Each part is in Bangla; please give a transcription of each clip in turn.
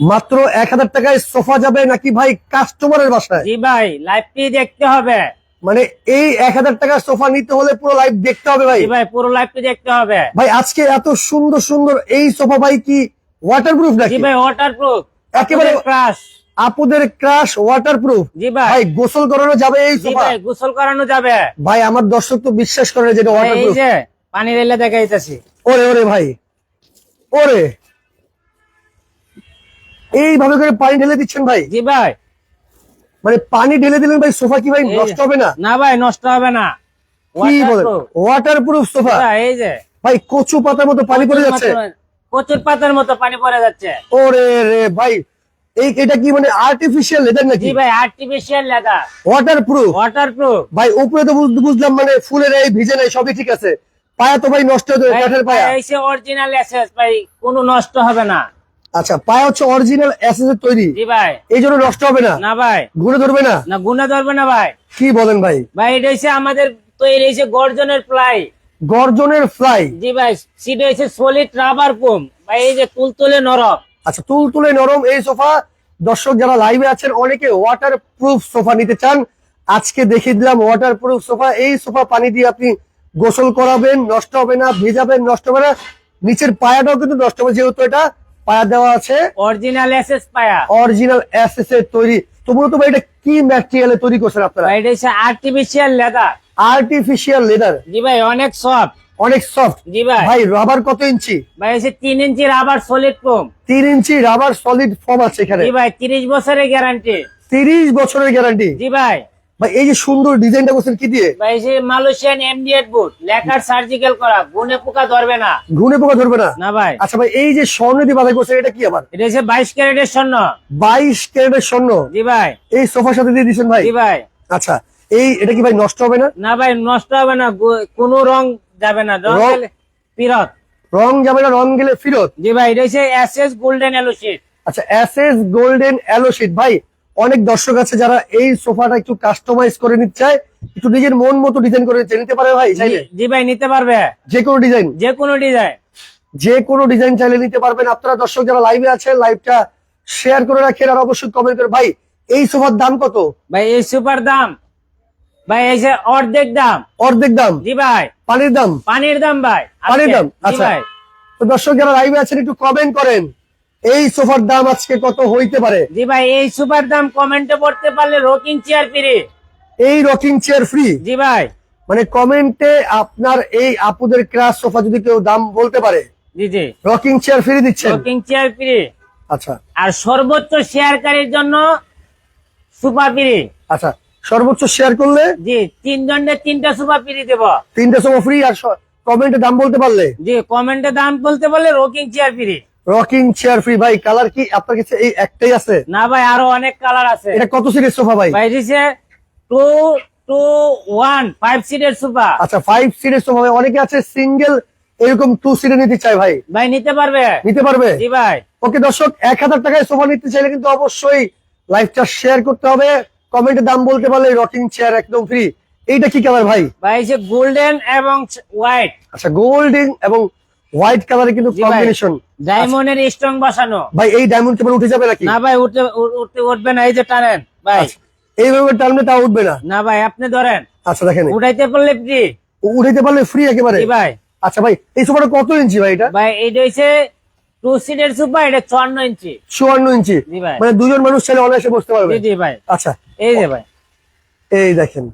মাত্র এক হাজার টাকায় সোফা যাবে নাকি ভাই কাস্টমারের বাসায়? জি ভাই লাইভটি দেখতে হবে। মানে এই এক হাজার টাকার সোফা নিতে হলে পুরো লাইভ দেখতে হবে ভাই। ভাই পুরো লাইভটি দেখতে হবে। ভাই আজকে এত সুন্দর সুন্দর এই সোফা ভাই কি ওয়াটারপ্রুফ জি নাকি ভাই ওয়াটারপ্রুফ একেবারে- ক্রাশ আপুদের ক্রাশ ওয়াটারপ্রুফ জি ভাই। ভাই গোসল করানো যাবে এই সোফা? ভাই গোসল করানো যাবে। ভাই আমার দর্শক তো বিশ্বাস করে যেটা ভাই, এই ওয়াটারপ্রুফ যে পানি রেলে দেখাইতেছি। ওরে ওরে ভাই। ওরে। এইভাবে করে পানি ঢেলে দিচ্ছেন ভাই? জি ভাই। মানে পানি ঢেলে দিলেন ভাই সোফা কি ভাই নষ্ট হবে না? না ভাই নষ্ট হবে না। কি বলেন Waterproof। Waterproof sofa? ভাই, এই যে। ভাই কচু পাতার মতো পানি পড়ে যাচ্ছে। কচুর পাতার মতো পানি পড়ে যাচ্ছে। ওরে রে ভাই এই এটা কি মানে আর্টিফিশিয়াল লেদার নাকি? জি ভাই আর্টিফিশিয়াল লেদার ওয়াটারপ্রুফ ওয়াটারপ্রুফ ভাই উপরে তো বুঝ- বুঝলাম মানে ফুলের এই ভিজে নাই সবই ঠিক আছে। পায়া তো ভাই নষ্ট হয়ে যাবে কাঠের পায়া। এসে অরিজিনাল এসেস ভাই কোনো নষ্ট হবে না। আচ্ছা পায়া হচ্ছে অরিজিনাল অ্যাসেস তৈরি। জি ভাই। এই জন্য নষ্ট হবে না? না ভাই। ঘুরে ধরবে না? না গুণা ধরবে না ভাই। কি বলেন ভাই? ভাই এটা হচ্ছে আমাদের তৈরি হয়েছে গর্জনের প্লাই গর্জনের ফ্লাই জি ভাই সিট হয়েছে সলিড রাবার পোম ভাই এই যে তুলতুলে নরম। আচ্ছা তুল তুলে নরম এই সোফা। দর্শক যারা লাইভে আছেন অনেকে ওয়াটার প্রুফ সোফা নিতে চান। আজকে দেখিয়ে দিলাম ওয়াটার প্রুফ সোফা। এই সোফা পানি দিয়ে আপনি গোসল করাবেন নষ্ট হবে না ভেজাবেন নষ্ট হবে না। নিচের পায়াটাও কিন্তু নষ্ট হবে যেহেতু এটা পায়া দেওয়া আছে। অরিজিনাল এসএস পায়া। অরিজিনাল এসএস এর তৈরি। তো মূলত ভাই এটা কি ম্যাটেরিয়ালে তৈরি করছেন আপনারা? ভাই এটা হচ্ছে আর্টিফিশিয়াল লেদার আর্টিফিশিয়াল লেদার জি ভাই অনেক সফট অনেক সফট জি ভাই। ভাই রাবার কত ইঞ্চি? ভাই হচ্ছে তিন ইঞ্চি রাবার সলিড পোম তিন ইঞ্চি রাবার সলিড ফর্ম আছে এখানে। জি ভাই তিরিশ বছরের গ্যারান্টি তিরিশ বছরের গ্যারান্টি জি ভাই। ভাই এই যে সুন্দর ডিজাইনটা করছেন কি দিয়ে? ভাই সে মালয়েশিয়ান এমডিএড বুট লেখার সার্জিক্যাল করা গুনে পোকা ধরবে না। ঘুনে পোকা ধরবে না? না ভাই। আচ্ছা ভাই এই যে স্বর্ণ দিয়ে বাধাই করছেন এটা কি আবার? এটা হচ্ছে বাইশ ক্যারেটের স্বর্ণ। বাইশ ক্যারেটের স্বর্ণ? জি ভাই। এই সোফার সাথে দিয়ে দিচ্ছেন ভাই? জি ভাই। আচ্ছা এই এটা কি ভাই নষ্ট হবে না? না ভাই নষ্ট হবে না কোনো রং যাবে না। রং ফিরত। রং যাবে না রং গেলে ফিরত? জি ভাই এটা হচ্ছে S S golden alloy sheet আচ্ছা S S golden alloy sheet ভাই অনেক দর্শক আছে যারা এই সোফাটা একটু কাস্টমাইজ করে নিতে চায় একটু নিজের মন মতো ডিজাইন করে নিতে- নিতে পারে ভাই জি ভাই নিতে পারবে। যে কোনো ডিজাইন যে কোনো ডিজাইন যে কোনো ডিজাইন চাইলে নিতে পারবেন। আপনারা দর্শক যারা লাইভে আছেন লাইভটা শেয়ার করে রাখেন আর অবশ্যই কমেন্ট করে। ভাই এই সোফার দাম কত? ভাই এই সোফার দাম ভাই এই যে অর্ধেক দাম। অর্ধেক দাম? জি ভাই। পানির দাম? পানির দাম ভাই। পানির দাম? আচ্ছা। তো দর্শক যারা লাইভে আছেন একটু কমেন্ট করেন। এই সোফার দাম আজকে কত হইতে পারে? জি ভাই এই সুপার দাম কমেন্টে পড়তে পারলে রকিং চেয়ার ফ্রি এই রকিং চেয়ার ফ্রি জি ভাই। মানে কমেন্টে আপনার এই আপুদের ক্রাশ সোফা যদি কেউ দাম বলতে পারে জি জি। রকিং চেয়ার ফ্রি দিচ্ছেন? রকিং চেয়ার ফ্রি আচ্ছা। আর সর্বোচ্চ শেয়ারকারীর জন্য সুপার ফ্রি আচ্ছা সর্বোচ্চ শেয়ার করলে? জি তিনজনের তিনটা সুপার ফ্রি দেব। তিনটে সোফা ফ্রি আর কমেন্টে দাম বলতে পারলে? জি কমেন্টে দাম বলতে পারলে rocking chair free rocking chair free ভাই কালার কি? আপনার কাছে এই একটাই আছে? না ভাই আরও অনেক কালার আছে। এটা কত সিটের সোফা ভাই? ভাই দিছে টু টু ওয়ান ফাইভ সিটের সোফা। আচ্ছা ফাইভ সিটের সোফা ভাই অনেকে আছে সিঙ্গেল এরকম টু সিটে নিতে চাই ভাই। ভাই নিতে পারবে? নিতে পারবে? জি ভাই। ওকে দর্শক এক হাজার টাকায় সোফা নিতে চাইলে কিন্তু অবশ্যই লাইভটা শেয়ার করতে হবে। কমেন্টে দাম বলতে পারলে রকিং চেয়ার একদম ফ্রি এইটা কি কালার ভাই? ভাই এই যে গোল্ডেন এবং হোয়াইট আচ্ছা গোল্ডিং এবং হোয়াইট কালারের কিন্তু কম্বিনেশন ডায়মন্ডের স্ট্রং বসানো। ভাই এই ডায়মন্ড কেবল উঠে যাবে নাকি? না ভাই উঠতে উঠতে উঠবে না এই যে টানেন ভাই। আচ্ছা, এইভাবে টানলে তা উঠবে না? না ভাই আপনি ধরেন। আচ্ছা দেখেন। উঠাইতে পারলে ফ্রি উঠাইতে পারলে ফ্রি একেবারে? ভাই। আচ্ছা ভাই এই সোফাটা কত ইঞ্চি ভাই এটা? ভাই এইটা হচ্ছে টু সিটের সুপার এটা চুয়ান্ন ইঞ্চি। চুয়ান্ন ইঞ্চি। ভাই। মানে দুজন মানুষ চাইলে অনায়াসে বসতে পারবে। জি জি ভাই। আচ্ছা। এই যে ভাই। এই দেখেন।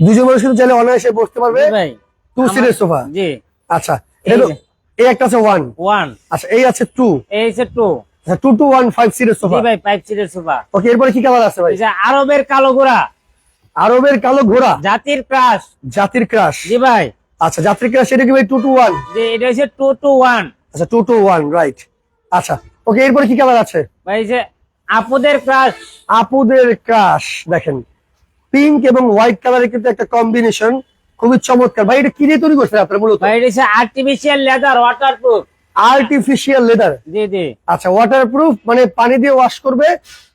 দুজন মানুষ কিন্তু চাইলে অনায়াসে বসতে পারবে। ভাই। টু সিটের সোফা। জি। আচ্ছা এই। একটা আছে ওয়ান ওয়ান আচ্ছা এই আছে টু এই হচ্ছে two two two one five সিটের সোফা ভাই ফাইভ সিটের সুপার ওকে এরপরে কি কালার আছে ভাই? আরবের কালো ঘোড়া। আরবের কালো ঘোড়া। জাতির ক্রাশ। জাতির ক্রাশ। জি ভাই। আচ্ছা জাতির ক্রাশ এটা কি ভাই টু টু ওয়ান যে এটা হচ্ছে টু টু ওয়ান আচ্ছা টু টু ওয়ান রাইট আচ্ছা ওকে এরপরে কি কালার আছে? ভাই এই যে আপুদের ক্রাশ। আপুদের ক্রাশ দেখেন। পিঙ্ক এবং হোয়াইট কালারের কিন্তু একটা কম্বিনেশন খুবই চমৎকার। ভাই এটা কি দিয়ে তৈরি করছেন আপনার মূলত? ভাই এটা artificial leather waterproof artificial leather জি জি। আচ্ছা ওয়াটার প্রুফ মানে পানি দিয়ে ওয়াশ করবে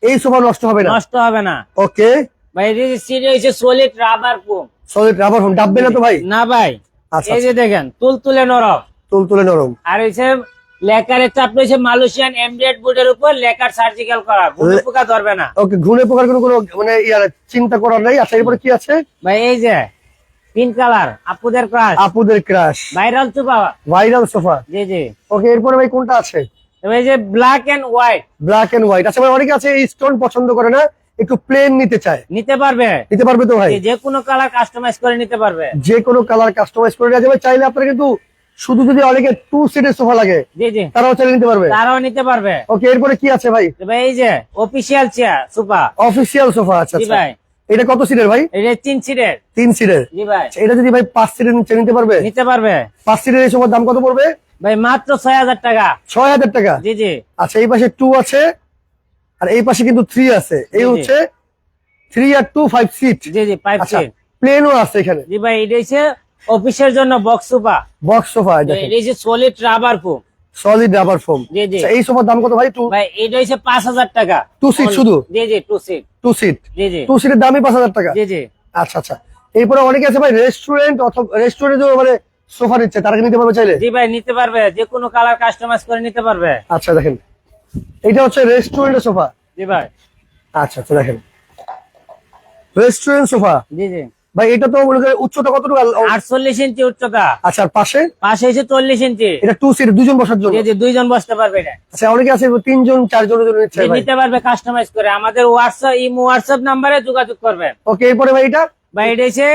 এই সোফা নষ্ট হবে না? নষ্ট হবে না। ওকে ভাই এটা সিট হচ্ছে solid rubber proof solid rubber foam ডাববে না তো ভাই? না ভাই। আচ্ছা এই যে দেখেন তুলতুলে নরম। তুলতুলে নরম। আর হচ্ছে লেকারের চাপ রয়েছে মালয়েশিয়ান এমডিএড বোর্ডের উপর লেকার সার্জিক্যাল করা। গুনে পোকা ধরবে না। ওকে ঘুরে পোকার কোনো কোনো মানে চিন্তা করার নাই। আচ্ছা এরপরে কি আছে? ভাই এই যে পিঙ্ক কালার আপুদের ক্রাশ আপুদের ক্রাশ ভাইরাল চুপা ভাইরাল সোফা জি জি। ওকে এরপরে ভাই কোনটা আছে? এই যে black and white black and white আচ্ছা ভাই অনেকে আছে এই স্টোন পছন্দ করে না একটু প্লেন নিতে চায়। নিতে পারবে। নিতে পারবে তো ভাই? যে- কোনো কালার কাস্টমাইজ করে নিতে পারবে। যে কোনো কালার কাস্টমাইজ করে নেওয়া যাবে চাইলে আপনারা কিন্তু শুধু যদি অনেকে টু সিটের সোফা লাগে জি জি। তারাও চাইলে নিতে পারবে। তারাও নিতে পারবে। ওকে এরপরে কি আছে ভাই? তবে এই যে official chair sofa official sofa আচ্ছা। ভাই। এটা কত সিটের ভাই? এটা তিন সিটের তিন সিটের জি ভাই। আচ্ছা, এটা যদি ভাই পাঁচ সিটের নিচে নিতে পারবে? নিতে পারবে। পাঁচ সিটের এই সোফার দাম কত পড়বে? ভাই মাত্র ছয় হাজার টাকা। ছয় হাজার টাকা? জি জি। আচ্ছা এই পাশে টু আছে আর এই পাশে কিন্তু থ্রি আছে। এই। হচ্ছে থ্রি আর টু ফাইভ সিট জি জি আচ্ছা সিট প্লেনও আছে এখানে। জি ভাই এটা হচ্ছে অফিসের জন্য বক্স সুপা বক্স সোফা এটা হচ্ছে solid rubber foam solid rubber foam জি, জি। এই সোফার দাম কত ভাই? টু ভাই এটা হচ্ছে পাঁচ হাজার টাকা। টু সিট শুধু? জি জি two seat two seat two সিটের দামই পাঁচ হাজার টাকা? আচ্ছা আচ্ছা। এরপরে অনেকে আছে ভাই রেস্টুরেন্ট অথবা রেস্টুরেন্টে মানে সোফা নিচ্ছে তারা নিতে পারবে চাইলে? জি ভাই নিতে পারবে। যে কোনো কালার কাস্টমাইজ করে নিতে পারবে। আচ্ছা দেখেন। এটা হচ্ছে রেস্টুরেন্ট সোফা জি ভাই। আচ্ছা আচ্ছা দেখেন। রেস্টুরেন্ট সোফা জি জি। ভাই এটা তো উচ্চতা কতটুকু? আটচল্লিশ ইঞ্চি উচ্চতা। আচ্ছা পাশে? পাশে হচ্ছে চল্লিশ ইঞ্চি। এটা টু সিট দুজন বসার জন্য? দুইজন বসতে পারবে এটা। আচ্ছা অনেকে আছে তিনজন যে নিতে পারবে কাস্টমাইজ করে। আমাদের হোয়াটসঅ্যাপ ইমো হোয়াটসঅ্যাপ নাম্বারে যোগাযোগ করবেন ওকে এরপরে ভাই এটা? বা এটা হচ্ছে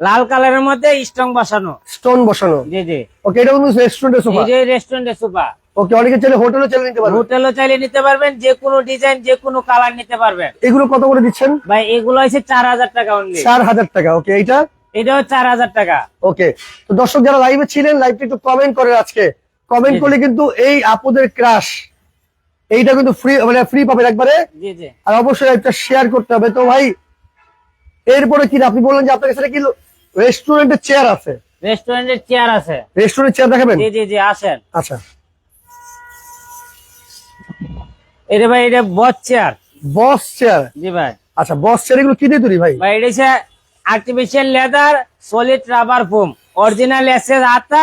লাল কালারের মধ্যে স্ট্রং বসানো। স্টোন বসানো। জি জি। ওকে এটা কিন্তু রেস্টুরেন্টের সোফা রেস্টুরেন্টের সোফা ওকে অনেকে চাইলে হোটেলও চাইলে নিতে পারবে। হোটেলও চাইলে নিতে পারবেন যে কোনো ডিজাইন যে কোনো কালার নিতে পারবেন। এগুলো কত করে দিচ্ছেন? ভাই এগুলো হচ্ছে চার হাজার টাকা অনলি চার হাজার টাকা ওকে এইটা? এটাও চার হাজার টাকা। ওকে তো দর্শক যারা লাইভে ছিলেন লাইভটা একটু কমেন্ট করেন আজকে। কমেন্ট। করলে কিন্তু এই আপুদের ক্রাশ এইটা কিন্তু ফ্রি মানে ফ্রি পাবেন একবারে। আর অবশ্যই লাইভটা শেয়ার করতে হবে। তো ভাই এরপরে কি আপনি বললেন যে আপনার কাছে কি রেস্টুরেন্টের চেয়ার আছে। রেস্টুরেন্টের চেয়ার আছে। রেস্টুরেন্টের চেয়ার দেখাবেন? জি জি জি আসেন। আচ্ছা। এটা ভাই এটা বস চেয়ার বস চেয়ার জি ভাই। আচ্ছা বস চেয়ার এগুলো কি দিয়ে তৈরি ভাই? ভাই এটা হচ্ছে artificial leather solid rubber foam original SS আতা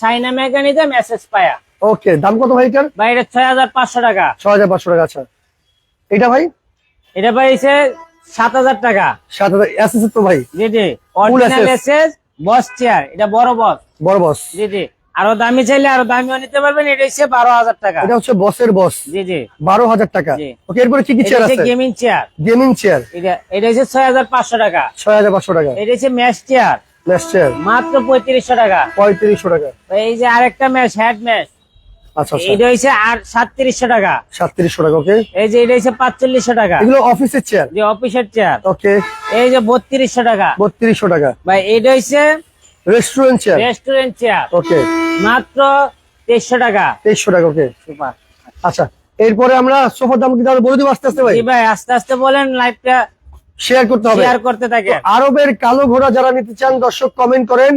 চাইনা মেকানিজম এসএস পায়া ওকে দাম কত ভাই এটার? ভাই এটা ছয় হাজার পাঁচশো টাকা। ছয় হাজার পাঁচশো টাকা আচ্ছা। এটা ভাই? এটা ভাই হচ্ছে সাত হাজার টাকা। সাত হাজার এসএস তো ভাই। জি জি। অরিজিনাল এসএস বস চেয়ার এটা বড় বস বড় বস জি জি। আরও দামি চাইলে আরও দামিও নিতে পারবেন এটা হচ্ছে বারো হাজার টাকা। এটা হচ্ছে বসের বস। জি জি। বারো হাজার টাকা। ওকে এরপরে কি কি চেয়ার আছে? গেমিং চেয়ার গেমিং চেয়ার এটা এটা হচ্ছে ছয় হাজার পাঁচশো টাকা। ছয় হাজার পাঁচশো টাকা। এটা হচ্ছে ম্যাশ চেয়ার ম্যাশ চেয়ার মাত্র পঁয়ত্রিশশো টাকা। পঁয়ত্রিশশো টাকা। এই যে আরেকটা ম্যাচ আচ্ছা আচ্ছা। এটা হচ্ছে আর সাতত্রিশশো টাকা। সাতত্রিশশো টাকা ওকে? এই যে এটা হচ্ছে পাঁচচল্লিশশো টাকা। এগুলো অফিসের চেয়ার যে অফিসের চেয়ার ওকে। এই যে বত্রিশশো টাকা। বত্রিশশো টাকা। ভাই এটা হচ্ছে restaurant chair restaurant chair okay মাত্র তেইশশো টাকা। তেইশশো টাকা ওকে সুপার। আচ্ছা এরপরে আমরা সোফার দাম কি তাহলে বলে দিব আস্তে আস্তে ভাই? ভাই আস্তে আস্তে বলেন লাইভটা শেয়ার করতে হবে। শেয়ার করতে থাকে। আরবের কালো ঘোড়া যারা নিতে চান দর্শক কমেন্ট করেন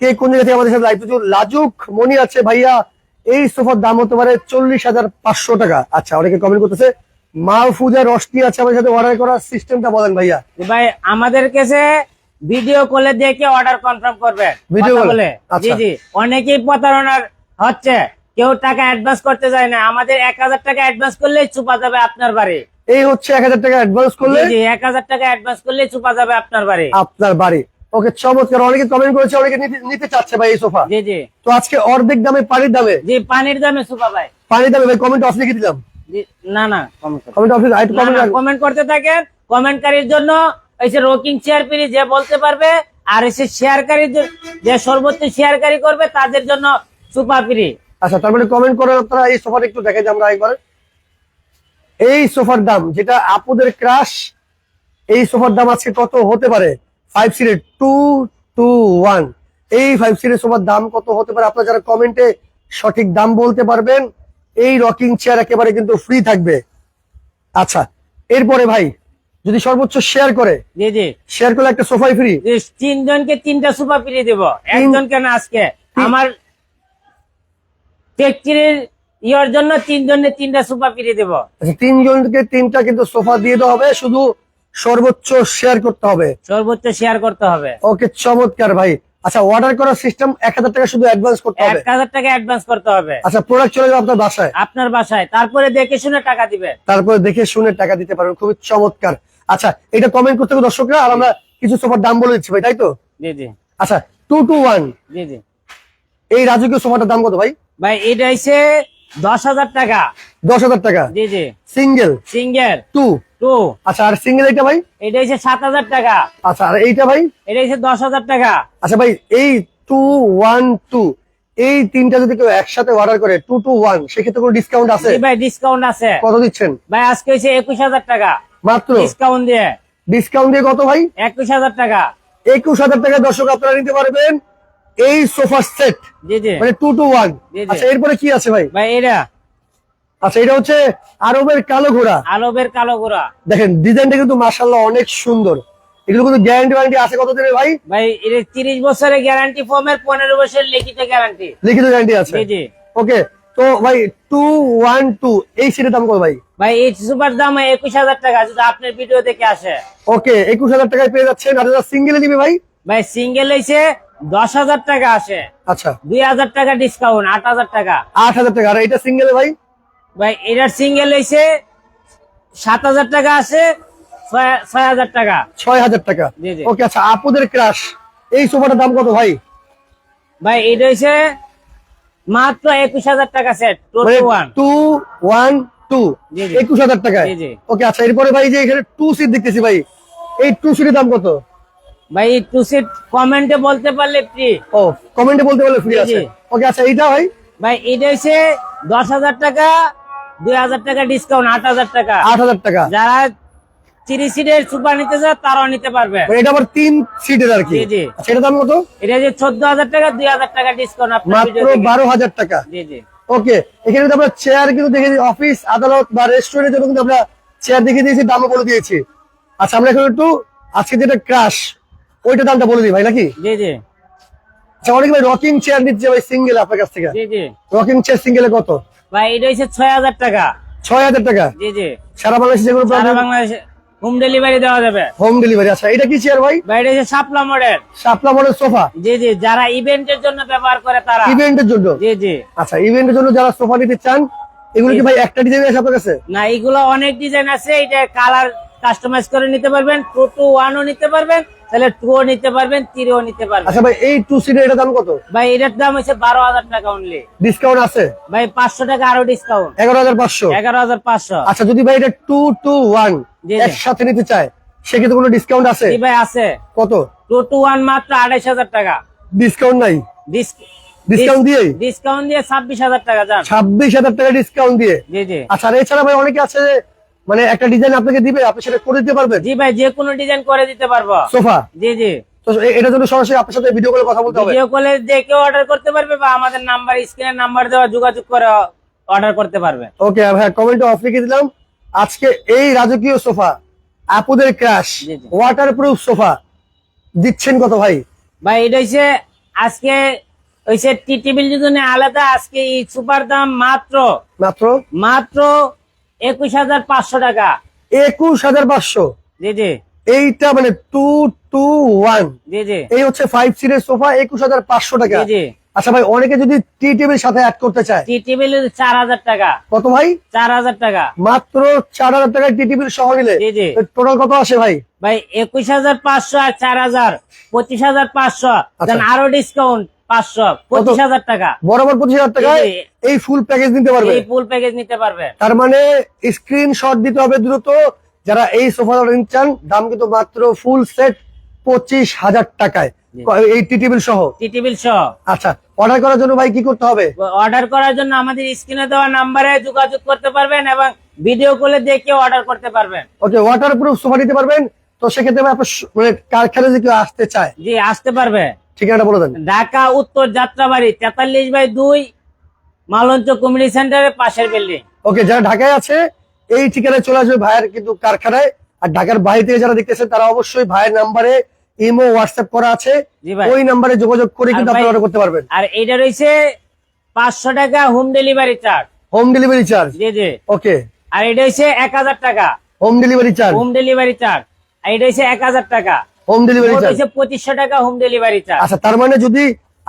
কে কোন জায়গা থেকে আমাদের সাথে লাইভ লাজুক মনি আছে ভাইয়া এই সোফার দাম হতে পারে চল্লিশ হাজার পাঁচশো টাকা। আচ্ছা অনেকে কমেন্ট করতেছে মাহফুজা রশনি আছে আমাদের সাথে অর্ডার করার সিস্টেমটা বলেন ভাইয়া। ভাই আমাদের কাছে ভিডিও কলে দেখে অর্ডার কনফার্ম করবেন কথা call? বলে? জি আচ্ছা। জি অনেকেই প্রতারণার হচ্ছে। কেউ টাকা অ্যাডভান্স করতে যায় না। আমাদের এক হাজার টাকা অ্যাডভান্স করলেই চুপা যাবে আপনার বাড়ি। এই হচ্ছে এক হাজার টাকা অ্যাডভান্স করলে? এক হাজার টাকা অ্যাডভান্স করলেই চুপা যাবে আপনার বাড়ি। আপনার বাড়ি। ওকে চমৎকার। অনেকে কমেন্ট করেছে অনেকে নিতে- চাচ্ছে ভাই এই সোফা জি জি। তো আজকে অর্ধেক দামে পানির দামে? জি পানির দামে চুপা ভাই। পানির দামে ভাই কমেন্ট অফ লিখে দিলাম। না না। কমেন্ট অফ কমেন্ট করতে থাকেন। কমেন্টকারীর জন্য যে রকিং শেয়ার পিরি যে বলতে পারবে, আর এসে শেয়ারকারী যে সর্বোচ্চ শেয়ারকারী করবে, তাদের জন্য সুপা আচ্ছা তার মানে কমেন্ট করেন আপনারা এই সোফাটা একটু দেখাই যে আমরা একবার। এই সোফার দাম, যেটা আপুদের ক্রাশ এই সোফার দাম আজকে কত? হতে পারে ফাইভ সিটের টু টু ওয়ান এই ফাইভ সিটের সোফার দাম কত? হতে পারে আপনারা যারা কমেন্টে সঠিক দাম বলতে পারবেন, এই রকিং চেয়ার একেবারে কিন্তু ফ্রি থাকবে। আচ্ছা এরপরে ভাই যদি সর্বোচ্চ শেয়ার করে জি জি। শেয়ার করলে একটা সোফাই ফ্রি তিনজনকে তিনটা সুপা ফ্রি দেব। একজনকে না আজকে। আমার টেকচিরির ইয়ের জন্য তিনজনের তিনটা সুপা ফ্রি দেব। আচ্ছা তিনজনকে তিনটা কিন্তু সোফা দিয়ে দেওয়া হবে শুধু সর্বোচ্চ শেয়ার করতে হবে। সর্বোচ্চ শেয়ার করতে হবে। ওকে চমৎকার ভাই। আচ্ছা অর্ডার করার সিস্টেম এক হাজার টাকা শুধু অ্যাডভান্স করতে এক হাজার টাকা অ্যাডভান্স করতে হবে। আচ্ছা প্রোডাক্ট চলে যাবে আপনার বাসায়? আপনার বাসায়। তারপরে দেখে শুনে টাকা দিবে। তারপরে দেখে শুনে টাকা দিতে পারবেন। খুবই চমৎকার। আচ্ছা এটা কমেন্ট করতে হবে দর্শকরা আর আমরা কিছু সোফার দাম বলে দিচ্ছি ভাই তাই তো? জি জি। আচ্ছা টু টু ওয়ান জি জি। এই রাজকীয় সোফাটার দাম কত ভাই? ভাই এটা হচ্ছে দশ হাজার টাকা। দশ হাজার টাকা? জি জি। সিঙ্গেল সিঙ্গেল টু টু আচ্ছা আর সিঙ্গেল এইটা ভাই? এটা হচ্ছে সাত হাজার টাকা। আচ্ছা আর এইটা ভাই? এটা হচ্ছে দশ হাজার টাকা। আচ্ছা ভাই এই টু ওয়ান টু এই তিনটা যদি কেউ একসাথে অর্ডার করে টু টু ওয়ান সেক্ষেত্রে কোনো ডিসকাউন্ট আছে? ভাই ডিসকাউন্ট আছে। কত দিচ্ছেন? ভাই আজকে হচ্ছে একুশ হাজার টাকা। মাত্র? ডিসকাউন্ট দিয়ে। ডিসকাউন্ট দিয়ে কত ভাই? একুশ হাজার টাকা। একুশ হাজার টাকা দর্শক আপনারা নিতে পারবেন এই সোফা সেট। মানে টু টু ওয়ান। আচ্ছা এরপরে কি আছে ভাই? ভাই এটা আচ্ছা এটা হচ্ছে আরবের কালো ঘোড়া। আরবের কালো ঘোড়া। দেখেন ডিজাইনটা কিন্তু মার্শাল্লাহ অনেক সুন্দর। এগুলো কিন্তু গ্যারান্টি ওয়ারেন্টি আছে কত দিনের ভাই? ভাই এটা তিরিশ বছরের গ্যারান্টি ফর্মের পনেরো বছরের লিখিত গ্যারান্টি লিখিত গ্যারান্টি আছে। ওকে তো ভাই টু ওয়ান টু এই সিটের দাম কত ভাই? ভাই এই সুপার দাম একুশ হাজার টাকা যদি আপনার ভিডিও দেখে আসে। ওকে একুশ হাজার টাকায় পেয়ে যাচ্ছেন। আর যারা সিঙ্গেলে দিবে ভাই? ভাই সিঙ্গেল হয়েছে দশ হাজার টাকা আসে। আচ্ছা। দুই হাজার টাকা ডিসকাউন্ট আট হাজার টাকা। আট হাজার টাকা আর এটা সিঙ্গেলে ভাই? ভাই এটার সিঙ্গেল হয়েছে সাত হাজার টাকা আছে ছয়- হাজার টাকা। ছয় হাজার টাকা। জি, জি। ওকে আচ্ছা আপুদের ক্রাশ এই সোফাটার দাম কত ভাই? ভাই এটা হয়েছে মাত্র একুশ হাজার টাকা সেট টু ওয়ান টু। একুশ হাজার জি। ওকে আচ্ছা এরপরে ভাই যে এখানে টু সিট দেখতেছি ভাই এই টু সিটের দাম কত? ভাই টু সিট কমেন্টে বলতে পারলে ফ্রি ও কমেন্টে বলতে পারলে ফ্রি আছে। ওকে আচ্ছা এইটা ভাই? ভাই এটা হচ্ছে দশ হাজার টাকা দুই হাজার টাকা ডিসকাউন্ট আট হাজার টাকা। আট হাজার টাকা। যারা তিরিশ সিটের সুপার নিতে চায় তারাও নিতে পারবে। মানে এটা আবার তিন সিটের আর কি। আচ্ছা দাম কত? এটা যে চোদ্দ হাজার টাকা দুই হাজার টাকা ডিসকাউন্ট মাত্র বারো হাজার টাকা। জি জি। ওকে এখানে কিন্তু আমরা চেয়ার কিন্তু দেখে অফিস আদালত বা রেস্টুরেন্টের জন্য কিন্তু আমরা চেয়ার দেখে দিয়েছি দামও বলে দিয়েছি। আচ্ছা আমরা এখন একটু আজকে যেটা ক্রাশ ওইটা দামটা বলে দিই ভাই নাকি? জি জি। আচ্ছা অনেক ভাই রকিং চেয়ার নিচ্ছে ভাই সিঙ্গেল আপনার কাছ থেকে। জি জি। রকিং চেয়ার সিঙ্গেলে কত? ভাই এটা হচ্ছে ছয় হাজার টাকা। ছয় হাজার টাকা? জি জি। সারা বাংলাদেশে যেগুলো সারা বাংলাদেশে হোম ডেলিভারি দেওয়া যাবে। হোম ডেলিভারি আচ্ছা এটা কি চেয়ার ভাই? ভাই এটা Shapla model Shapla model sofa জি জি যারা ইভেন্টের জন্য ব্যবহার করে তারা। ইভেন্টের জন্য? জি জি। আচ্ছা ইভেন্টের জন্য যারা সোফা নিতে চান এগুলো কি ভাই একটা ডিজাইন আছে আপনার কাছে? না এগুলো অনেক ডিজাইন আছে এটা কালার কাস্টমাইজ করে নিতে পারবেন টু টু ওয়ানও নিতে পারবেন তাহলে টু ও নিতে পারবেন থ্রিও নিতে পারবেন। আচ্ছা ভাই এই টু সিটের এটা দাম কত? ভাই এটার দাম হচ্ছে বারো হাজার টাকা অনলি ডিসকাউন্ট আছে? ভাই পাঁচশো টাকা আরও ডিসকাউন্ট এগারো হাজার পাঁচশো। এগারো হাজার পাঁচশো। আচ্ছা যদি ভাই এটা টু টু ওয়ান। একসাথে নিতে চায় সেক্ষেত্রে কোনো ডিসকাউন্ট আছে? ভাই আছে। কত? টু টু ওয়ান মাত্র আড়াইশ হাজার টাকা। ডিসকাউন্ট নাই? ডিসকাউন্ট দিয়ে? ছাব্বিশ হাজার টাকা যান ছাব্বিশ হাজার টাকা ডিসকাউন্ট দিয়ে? জি জি। আচ্ছা এছাড়া ভাই অনেকে আছে মানে একটা ডিজাইন আপনাকে দিবে আপনি সেটা করে দিতে পারবেন? জি ভাই যে কোনো ডিজাইন করে দিতে পারব। সোফা? জি জি। তো এ- এটার জন্য সরাসরি আপনার সাথে ভিডিও কথা বলতে হবে। ভিডিও কলে দেখে অর্ডার করতে পারবে বা আমাদের নাম্বার স্ক্রিনের নাম্বার দেওয়া যোগাযোগ করে অর্ডার করতে পারবে। ওকে হ্যাঁ কমেন্টে অফ লিখে দিলাম। আজকে এই রাজকীয় সোফা আপুদের ক্রাশ জি, জি। ওয়াটার প্রুফ সোফা দিচ্ছেন কত ভাই? ভাই এটা হচ্ছে আজকে হচ্ছে টি টেবিল যদি আলাদা আজকে এই সুপার দাম মাত্র মাত্র? মাত্র একুশ হাজার পাঁচশো টাকা। একুশ হাজার পাঁচশো? জি জি। এইটা মানে টু টু ওয়ান জি জি। এই হচ্ছে ফাইভ সিটের সোফা একুশ হাজার পাঁচশো টাকা। জি জি। আচ্ছা ভাই অনেকে যদি টি টেবিল সাথে অ্যাড করতে চায়। টি টেবিল চার হাজার টাকা। কত ভাই? চার হাজার টাকা। মাত্র চার হাজার টাকায় টি টেবিল সহ নিলে। টোটাল কত আসে ভাই? ভাই একুশ হাজার পাঁচশো আর চার হাজার পঁচিশ হাজার পাঁচশো আচ্ছা। আরও ডিসকাউন্ট পাঁচশো পঁচিশ হাজার টাকা। বরাবর পঁচিশ হাজার জি। এই ফুল প্যাকেজ নিতে পারবে? এই ফুল প্যাকেজ নিতে পারবে। তার মানে স্ক্রিনশট দিতে হবে দ্রুত। যারা এই সোফা চান দাম কিন্তু মাত্র ফুল সেট পঁচিশ হাজার টাকায়। এই টি টেবিল সহ? টি টেবিল সহ। আচ্ছা অর্ডার করার জন্য ভাই কি করতে হবে? অর্ডার করার জন্য আমাদের স্ক্রিনে দেওয়া নাম্বারে যোগাযোগ করতে পারবেন এবং ভিডিও কলে দেখে অর্ডার করতে পারবেন। ওকে ওয়াটার সোফা নিতে পারবেন। তো সেক্ষেত্রে ভাই আপনার মানে কারখানায় যদি কেউ আসতে চায় জি আসতে পারবে। ঠিকানাটা বলে দেন। ঢাকা উত্তর যাত্রাবাড়ি তেতাল্লিশ বাই দুই মালঞ্চ কমিউনিটি সেন্টারের পাশের বিল্ডিং ওকে যারা ঢাকায় আছে এই ঠিকানায় চলে আসবে ভাইয়ের কিন্তু কারখানায়। আর ঢাকার বাইরে থেকে যারা দেখতেছেন তারা অবশ্যই ভাইয়ের নাম্বারে ইমো হোয়াটসঅ্যাপ করা আছে। ওই নাম্বারে যোগাযোগ করে কিন্তু আপনি অর্ডার করতে পারবেন। আর এটা রয়েছে পাঁচশো টাকা home delivery charge home delivery charge জি জি। ওকে আর এটা হচ্ছে এক হাজার টাকা। Home delivery charge home delivery charge আর এটা হচ্ছে এক হাজার টাকা। হোম ডেলিভারি চার্জ পঁচিশশো টাকা হোম ডেলিভারি চার্জ আচ্ছা তার মানে যদি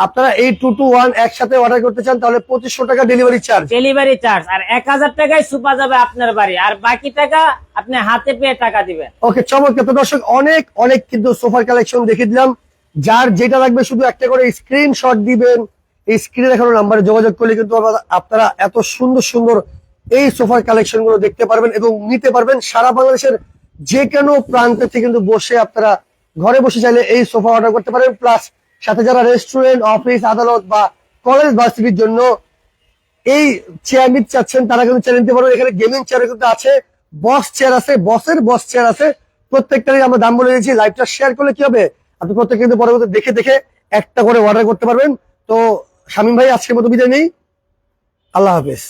আপনারা এই টু টু ওয়ান একসাথে অর্ডার করতে চান তাহলে পঁচিশশো টাকা ডেলিভারি চার্জ ডেলিভারি চার্জ আর এক হাজার টাকায় সুপা যাবে আপনার বাড়ি। আর বাকি টাকা আপনি হাতে পেয়ে টাকা দিবেন। ওকে চমৎকার। তো দর্শক অনেক অনেক কিন্তু সোফার কালেকশন দেখে দিলাম। যার যেটা লাগবে শুধু একটা করে স্ক্রিনশট দিবেন। এই স্ক্রিনে দেখানো নাম্বারে যোগাযোগ করলে কিন্তু আপনারা এত সুন্দর সুন্দর এই সোফার কালেকশনগুলো দেখতে পারবেন এবং নিতে পারবেন। সারা বাংলাদেশের যে কোনো প্রান্ত থেকে কিন্তু বসে আপনারা ঘরে বসে চাইলে এই সোফা অর্ডার করতে পারেন। প্লাস সাথে যারা রেস্টুরেন্ট অফিস আদালত বা কলেজ ভার্সিটির জন্য এই চেয়ার নিতে চাচ্ছেন, তারা কিন্তু চেয়ার নিতে পারবেন। এখানে গেমিং চেয়ার কিন্তু আছে বস চেয়ার আছে বসের বস চেয়ার আছে। প্রত্যেকটারই আমরা দাম বলে দিয়েছি। লাইভটা শেয়ার করলে কি হবে? আপনি প্রত্যেকে কিন্তু পরবর্তী দেখে দেখে একটা করে অর্ডার করতে পারবেন। তো শামীম ভাই, আজকের মতো বিদায় নেই। আল্লাহ হাফেজ।